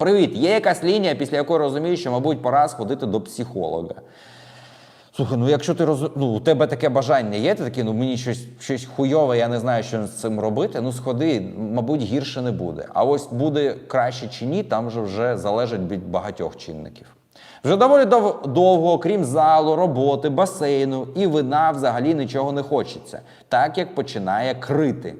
Привіт, є якась лінія, після якої розумієш, що, мабуть, пора сходити до психолога. Слухай, ну якщо ти роз... ну, у тебе таке бажання є, ти такий, ну мені щось, щось хуйове, я не знаю, що з цим робити. Ну сходи, мабуть, гірше не буде. А ось буде краще чи ні, там вже вже залежить від багатьох чинників. Вже доволі дов- довго, крім залу, роботи, басейну і вина взагалі нічого не хочеться, так як починає крити.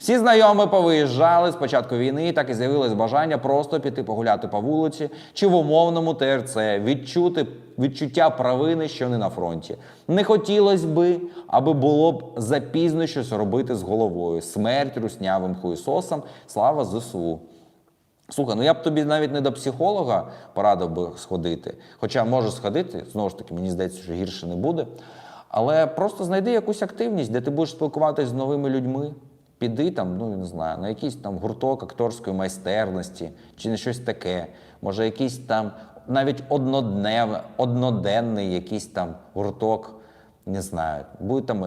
Всі знайомі повиїжджали з початку війни, так і з'явилось бажання просто піти погуляти по вулиці чи в умовному ТРЦ, відчути відчуття провини, що не на фронті. Не хотілося би, аби було б запізно щось робити з головою. Смерть руснявим хуєсосам, слава ЗСУ. Слухай, ну я б тобі навіть не до психолога порадив би сходити. Хоча можеш сходити, знову ж таки, мені здається, що гірше не буде. Але просто знайди якусь активність, де ти будеш спілкуватися з новими людьми. Піди там, ну не знаю, на якийсь там гурток акторської майстерності чи на щось таке. Може, якийсь там навіть одноднев, одноденний якийсь там гурток, не знаю, будь там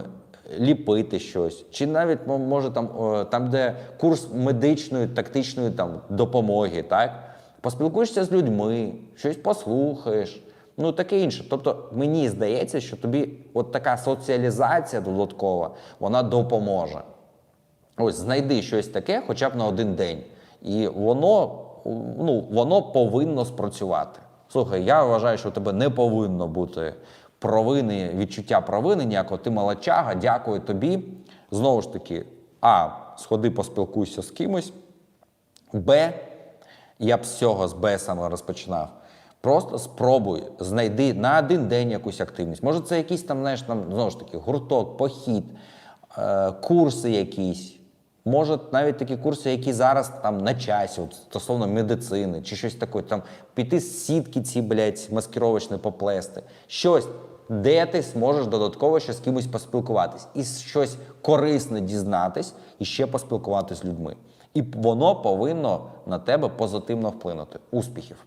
ліпити щось, чи навіть може там, там, де курс медичної, тактичної там допомоги, так? Поспілкуєшся з людьми, щось послухаєш, ну таке інше. Тобто мені здається, що тобі от така соціалізація додаткова, вона допоможе. Ось знайди щось таке, хоча б на один день, і воно, ну, воно повинно спрацювати. Слухай, я вважаю, що у тебе не повинно бути провини, відчуття провини ніякого. Ти молодчага, дякую тобі. Знову ж таки, а, сходи, поспілкуйся з кимось. Б, я б з цього з Б саме розпочинав. Просто спробуй, знайди на один день якусь активність. Може, це якийсь там, знаєш, там, знову ж таки, гурток, похід, е, курси якісь. Може, навіть такі курси, які зараз там на часі, от, стосовно медицини, чи щось таке, там піти з сітки ці, блядь, маскировочні поплести. Щось, де ти зможеш додатково ще з кимось поспілкуватись і щось корисне дізнатись, і ще поспілкуватись з людьми. І воно повинно на тебе позитивно вплинути. Успіхів!